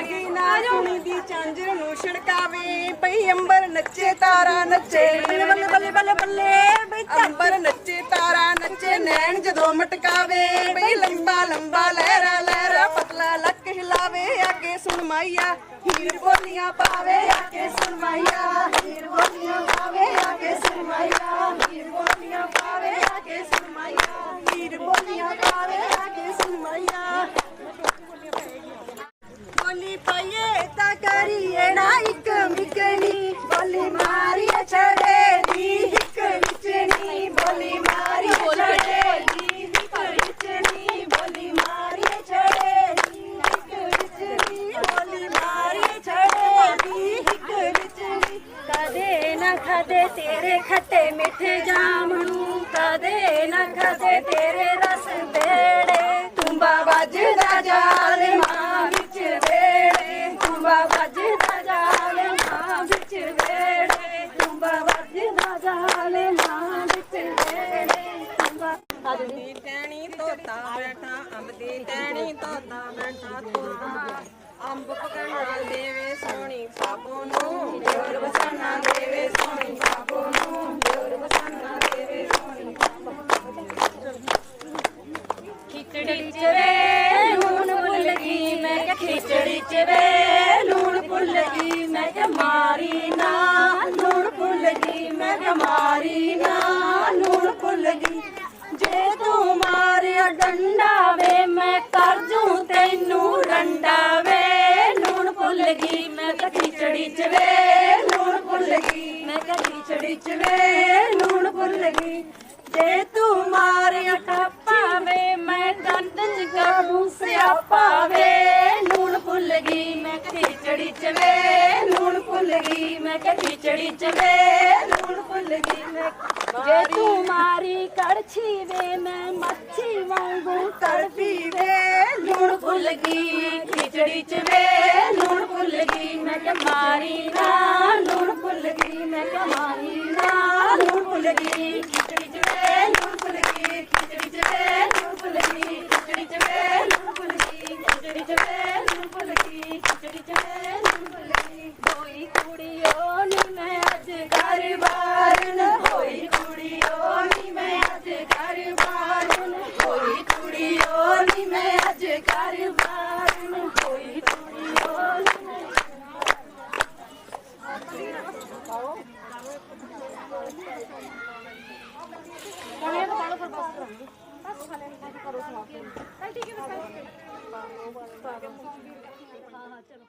ਵਰਗੀ ਨਾ ਸੁਣੀ ਦੀ ਚਾਂਜਰ ਨੂੰ ਛਿੜਕਾਵੇ ਪਈ ਅੰਬਰ ਨੱਚੇ ਤਾਰਾ ਨੱਚੇ। ਬੱਲੇ ਬੱਲੇ ਬੱਲੇ ਬੱਲੇ ਬਈ ਅੰਬਰ ਨੱਚੇ ਤਾਰਾ ਨੱਚੇ ਨੈਣ ਜਦੋਂ ਮਟਕਾਵੇ ਬਈ ਲੰਬਾ ਲੰਬਾ ਲਹਿਰਾ ਲਹਿਰਾ ਪਤਲਾ ਲੱਕ ਹਿਲਾਵੇ ਆਗੇ ਸੁਣ ਮਾਈਆ ਹੀਰ ਬੋਲੀਆਂ ਪਾਵੇ ਆਗੇ ਸੁਣ ਮਾਈਆ ਹੀਰ ਬੋਲੀਆਂ ਪਾਵੇ ਆਗੇ ਸੁਣ ਮਾਈਆ ਹੀਰ ਬੋਲੀਆਂ ਪਾਵੇ ਆਗੇ ਸੁਣ ਮਾਈਆ ਹੀਰ ਬੋਲੀਆਂ ਪਾਵੇ ਆਗੇ ਸੁਣ ਮਾਈਆ ਬੋਲੀ ਪਾਈਏ ਤਾਂ ਕਰੀਏ ਨਾ ਇੱਕ ਮਿਕਣੀ ਬੋਲੀ ਮਾਰੀਏ ਛੜੇ ਦੀ ਹਿੱਕ ਵਿਚਣੀ ਬੋਲੀ ਮਾਰੀਏ ਛੜੇ ਦੀ ਹਿੱਕ ਵਿਚਣੀ ਬੋਲੀ ਮਾਰੀਏ ਛੜੇ ਦੀ ਹਿੱਕ ਵਿਚਣੀ ਬੋਲੀ ਮਾਰੀਏ ਛੜੇ ਦੀ ਹਿੱਕ ਵਿਚਣੀ ਕਦੇ ਤੇਰੇ ਖੱਟੇ ਮਿੱਠੇ ਜਾਮਣੂ ਕਦੇ ਨਾ ਖਾਦੇ ਤੇਰੇ ਰਸ ਬੇੜੇ। ਤੁੰਬਾ ਵੱਜਦਾ ਜਾਲ ਮਾਂ ਵਿੱਚ ਵੇੜੇ। ਤੁੰਬਾ ਵੱਜਦਾ ਜਾਲ ਮਾਂ ਵਿੱਚ ਵੇੜੇ। ਤੁੰਬਾ ਵੱਜਦਾ ਜਾਲ ਮਾਂ ਵਿੱਚ ਵੇੜੇ। ਤੁੰਬਾ ਅੱਜ ਦੀ ਦੀ ਤੋਤਾ ਬੈਠਾ ਅੰਬ ਦੀ ਟੈਣੀ ਤੋਤਾ ਬੈਠਾ ਤੋਤਾ ਅੰਬ ਪਕੜਨਾ ਦੇਵੇ ਸੋਹਣੀ ਸਾਬੋ ਨੂੰ ਜੋਰ ਵਸਾਨਾ ਦੇਵੇ ਮਾਰੀ ਨਾ, ਲੂਣ ਭੁੱਲ ਗਈ ਮੈਂ ਕਿ ਨਾ, ਲੂਣ ਭੁੱਲ ਗਈ ਜੇ ਤੂੰ ਮਾਰਿਆ ਡੰਡਾ ਵੇ, ਮੈਂ ਕਰ ਜੂ ਤੈਨੂੰ ਡੰਡਾ ਵੇ। ਲੂਣ ਭੁੱਲ ਗਈ ਮੈਂ ਕਿ ਖਿਚੜੀ ਚ ਵੇ, ਲੂਣ ਭੁੱਲ ਗਈ ਮੈਂ ਕਿ ਖਿਚੜੀ ਚ ਵੇ, ਲੂਣ ਭੁੱਲ ਗਈ ਜੇ ਤੂੰ ਮਾਰਿਆ ਟੱਪਾ ਵੇ, ਮੈਂ ਗੰਦ ਚ ਕਰੂ ਸਿਆਪਾ ਵੇ। ਭੁੱਲ ਗਈ ਮੈਂ ਖਿਚੜੀ ਚ ਵੇ ਲੂਣ ਭੁੱਲ ਗਈ ਮੈਂ ਜੇ ਤੂੰ ਮਾਰੀ ਕੜਛੀ ਵੇ ਮੈਂ ਮੱਛੀ ਵਾਂਗੂ ਤੜਪੀ ਵੇ ਲੂਣ ਭੁੱਲ ਗਈ ਖਿਚੜੀ ਚ ਵੇ ਲੂਣ ਭੁੱਲ ਗਈ ਮੈਂ ਕਿ ਮਾਰੀ ਨਾ ਲੂਣ ਭੁੱਲ ਗਈ ਮੈਂ ਕਿ ਮਾਰੀ ਨਾ ਲੂਣ ਭੁੱਲ ਗਈ ਖਿਚੜੀ ਚ ਵੇ ਲੂਣ ਭੁੱਲ ਗਈ ਖਿਚੜੀ ਚ ਵੇ ਲੂਣ ਭੁੱਲ ਗਈ ਖਿਚੜੀ ਚ ਵੇ ਲੂਣ ਭੁੱਲ ਗਈ ਖਿਚੜੀ ਚ ਵੇ ਕੁੜੀਓ ਨੀ ਮੈਂ ਅੱਜ ਕਰ ਬਾਰ ਨੂੰ ਕੋਈ ਕੁੜੀਓ ਨੀ ਮੈਂ ਪਾਲੋ ਫਿਰ ਬਸ ਕਰਾਂਗੇ ਬਸ ਖਾਲੇ ਨਾ ਕਰੋ ਸਮਾਪਤ ਚਲ ਠੀਕ ਹੈ ਬਸ ਹਾਂ ਹਾਂ ਚਲੋ।